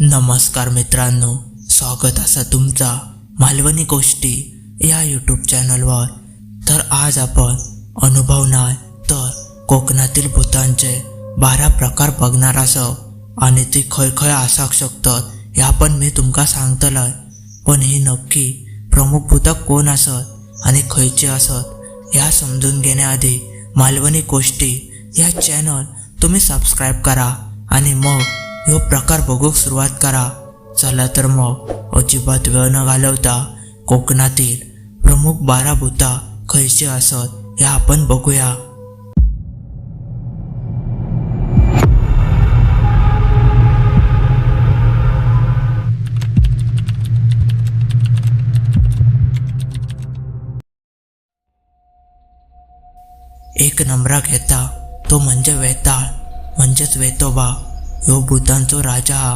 नमस्कार मित्रांनो स्वागत असा तुमचा मालवणी गोष्टी या यूट्यूब चॅनलवर तर आज आपण अनुभव तर कोकणातील भूतांचे बारा प्रकार बघणार असो आणि ती खंय खंय आसाक शकतात ह्या पण मी तुमका सांगतलय. पण ही नक्की प्रमुख भूतक कोण असत आणि खंयची असत ह्या समजून घेण्याआधी मालवणी गोष्टी या चॅनल तुम्ही सबस्क्राईब करा आणि मग ह्यो प्रकार बघूक सुरुवात करा. चला तर मग अजिबात वेळ न घालवता कोकणातील प्रमुख बारा भूता खयची असत हे आपण बघूया. एक नंबरा घेता तो म्हणजे वेताळ म्हणजेच वेतोबा. ह्यो भूतांचो राजा हा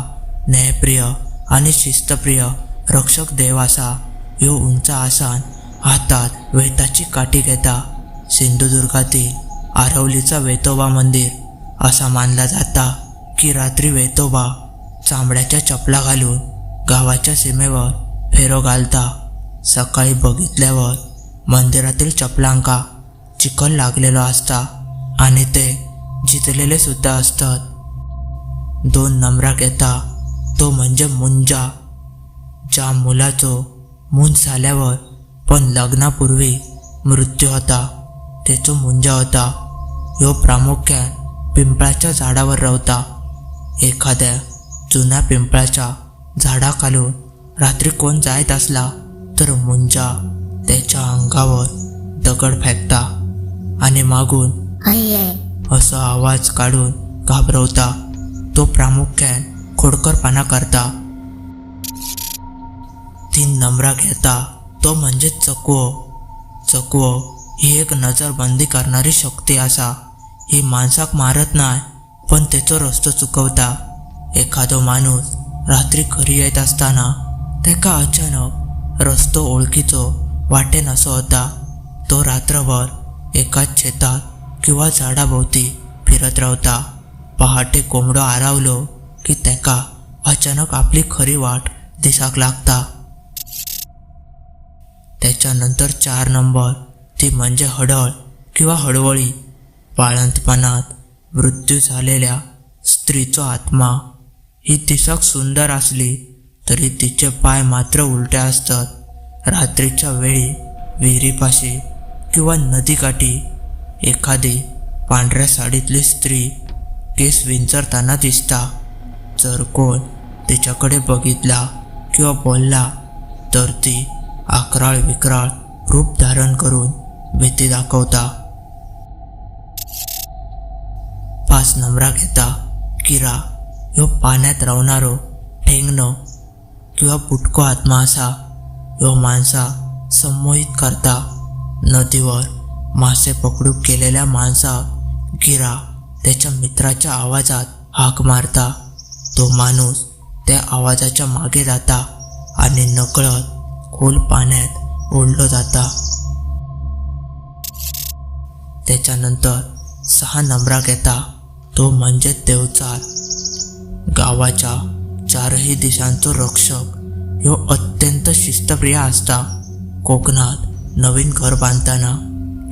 न्यायप्रिय आणि शिस्तप्रिय रक्षक देव असा ह्यो उंच आसान हातात वेताची काठी घेता. सिंधुदुर्गातील आरवलीचा वेतोबा मंदिर असा मानला जाता की रात्री वेतोबा चांबड्याच्या चपला घालून गावाच्या सीमेवर फेरो घालता. सकाळी बघितल्यावर मंदिरातील चपलांका चिखल लागलेलो असता आणि ते जितलेले सुद्धा असतात दोन नंबराक येता तो म्हणजे मुंजा ज्या मुलाचो मून झाल्यावर पण लग्नापूर्वी मृत्यू होता तेचो मुंजा होता. ह्यो प्रामुख्यान पिंपळाच्या झाडावर रावता एखाद्या जुन्या पिंपळाच्या झाडाखालून रात्री कोण जायत असला तर मुंजा त्याच्या अंगावर दगड फेकता आणि मागून असा आवाज काढून घाबरवता. तो प्रामुख्यान खोडकरपणा करता. तीन नंबरा घेता. तो म्हणजे चकवो चकवो ही एक नजरबंदी करणारी शक्ती असा. ही माणसाक मारत नाही पण तेचो रस्तो चुकवता. एखादो माणूस रात्री घरी येत असताना तेका अचानक रस्तो ओळखीचो वाटेन असो होता. तो रात्रभर एकाच शेतात किंवा झाडाभोवती फिरत रावता पहाटे कोंबडो आरावलो की तेका अचानक आपली खरी वाट दिसाक लागता. त्याच्यानंतर चार नंबर ती म्हणजे हडळ किंवा हडवळी बाळंतपणात मृत्यू झालेल्या स्त्रीचो आत्मा. ही दिसाक सुंदर असली तरी तिचे पाय मात्र उलटे असतात. रात्रीच्या वेळी विहिरीपाशी किंवा नदीकाठी एखादी पांढऱ्या साडीतली स्त्री केस विंचरताना दिसता. जर कोण तिच्याकडे बघितला किंवा बोलला तर ती आक्राळ विक्राळ रूप धारण करून भीती दाखवता. पाच नंबरा घेता. किरा ह्यो पाण्यात रावणारो ठेंगणं किंवा पुटको आत्मा असा. ह्यो माणसा संमोहित करता. नदीवर मासे पकडूक केलेल्या माणसाक गिरा त्याच्या मित्राच्या आवाजात हाक मारता. तो माणूस त्या आवाजाच्या मागे जाता आणि नकळत खोल पाण्यात ओढलो जाता. त्याच्यानंतर सहा नंबराक येता तो म्हणजे देवचार. गावाच्या चारही दिशांचो रक्षक ह्यो अत्यंत शिस्तप्रिय असता. कोकणात नवीन घर बांधताना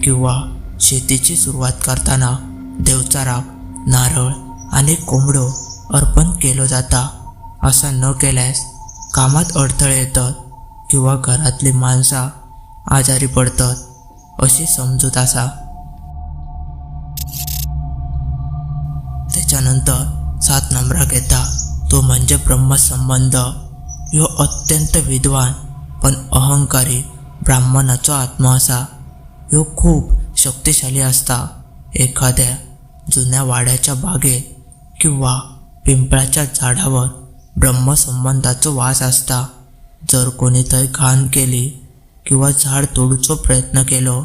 किंवा शेतीची सुरुवात करताना देवचाराक नारळ आणि कोंबडो अर्पण केलो जाता. असं न केल्यास कामात अडथळे येतात किंवा घरातली माणसं आजारी पडतात अशी समजूत असा. त्याच्यानंतर सात नंबराक येता तो म्हणजे ब्रह्मसंबंध. ह्यो अत्यंत विद्वान पण अहंकारी ब्राह्मणाचो आत्मा असा. ह्यो खूप शक्तिशाली असता. एखाद्या जुन्या वाड्याच्या बागेत किंवा पिंपळाच्या झाडावर ब्रह्मसंबंधाचो वास असता. जर कोणी थंय घाण केली किंवा झाड तोडूचो प्रयत्न केलो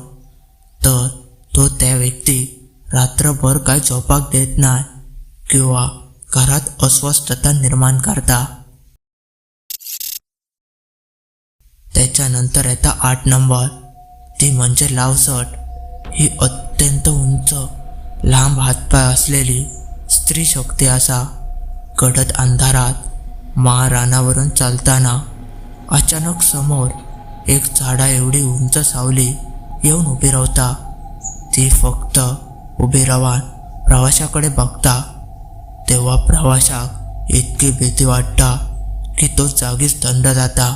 तर तो त्या व्यक्तीक रात्रभर काय झोपाक देत नाही किंवा घरात अस्वस्थता निर्माण करता. त्याच्यानंतर येता आठ नंबर. ती म्हणजे लावसट. ही अत्यंत उंच लांब हातपाय असलेली स्त्री शक्ती असा गडद अंधारात महारानावरून चालताना अचानक समोर एक झाडा एवढी उंच सावली येऊन उभी राहता. ती फक्त उभी राहून प्रवाशाकडे बघता. तेव्हा प्रवाशाक इतकी भीती वाटता की तो जागीच दंड जाता.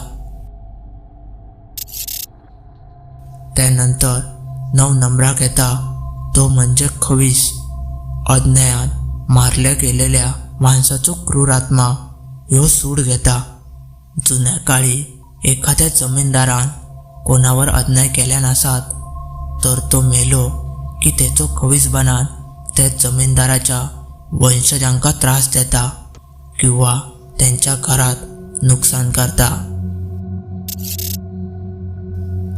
त्यानंतर नऊ नंबराक येता. तो म्हणजे खवीस अज्ञान मारल्या गेलेल्या माणसाचो क्रूर आत्मा ह्यो सूड घेता. जुन्या काळी एखाद्या जमीनदारान कोणावर अन्याय केल्या नसात तर तो मेलो की तेचो खवीस बनान त्या जमीनदाराच्या वंशजांका त्रास देता किंवा त्यांच्या घरात नुकसान करता.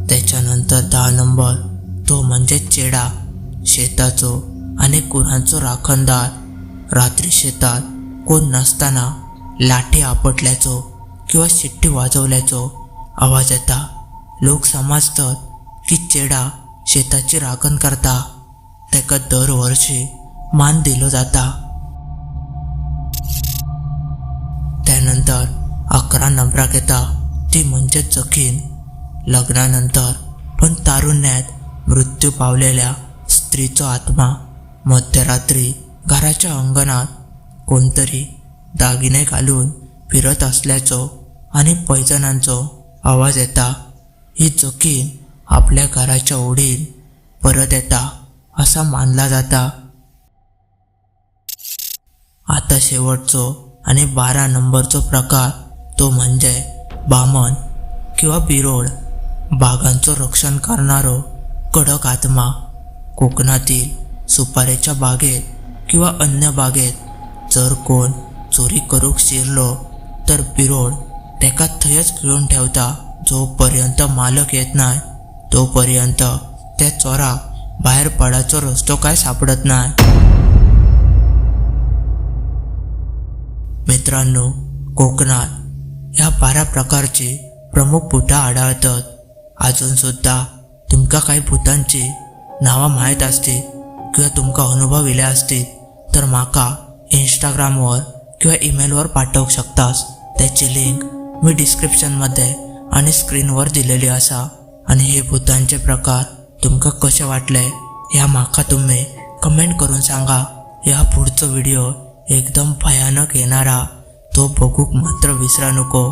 त्याच्यानंतर दहा नंबर तो म्हणजे चेडा. शेताचो आणि कुरांचो राखणदार. रात्री शेतात कोण नसताना लाठी आपटल्याचो किंवा शिट्टी वाजवल्याचो आवाज येता. लोक समजतात की चेडा शेताची राखण करता. तेका दरवर्षी मान दिलो जाता. त्यानंतर अकरा नंबराक येता ती म्हणजे जखीन. लग्नानंतर पण तारुण्यात मृत्यू पावलेल्या स्त्रीचा आत्मा मध्यरात्री घराच्या अंगणात कोणतरी दागिने घालून फिरत असल्याचो आणि पैजणांचो आवाज येता ही चुकीन आपल्या घराच्या ओढीन परत येता असा मानला जाता. आता शेवटचो आणि बारा नंबरचो प्रकार तो म्हणजे बामन किंवा बिरोड बागांचो रक्षण करणारो कडक आत्मा. कोकणातील सुपाऱ्याच्या बागेत किंवा अन्य बागेत जर कोण चोरी करूक शिरलो तर बिरोड तेका थंयच खिळून ठेवता जोपर्यंत मालक येत नाही तोपर्यंत त्या चोराक बाहेर पडायचो रस्तो काय सापडत नाही. मित्रांनो कोकणात ह्या बारा प्रकारची प्रमुख भुतां आढळतात. अजून सुद्धा तुमका काही भूतांची नावा माहीत असते किंवा तुमका अनुभव इले असतील तर माका इंस्टाग्रामवर किंवा ईमेलवर पाठवूक शकतास. त्याची लिंक मी डिस्क्रिप्शनमध्ये आणि स्क्रीनवर दिलेली असा. आणि हे भूतांचे प्रकार तुमका कसे वाटले ह्या माका तुम्ही कमेंट करून सांगा. या पुढचो व्हिडिओ एकदम भयानक येणारा तो बघूक मात्र विसरा नको.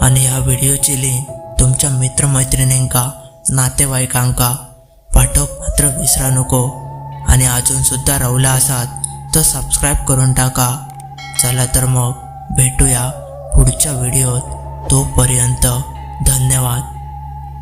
आणि ह्या व्हिडिओची लिंक तुमच्या मित्रमैत्रिणींका नातेवाईकांका पाठवक मात्र विसरा नको. आणि अजूनसुद्धा सुद्धा रवला असात तर सबस्क्राईब करून टाका. चला तर मग भेटूया पुढच्या व्हिडिओत तोपर्यंत धन्यवाद.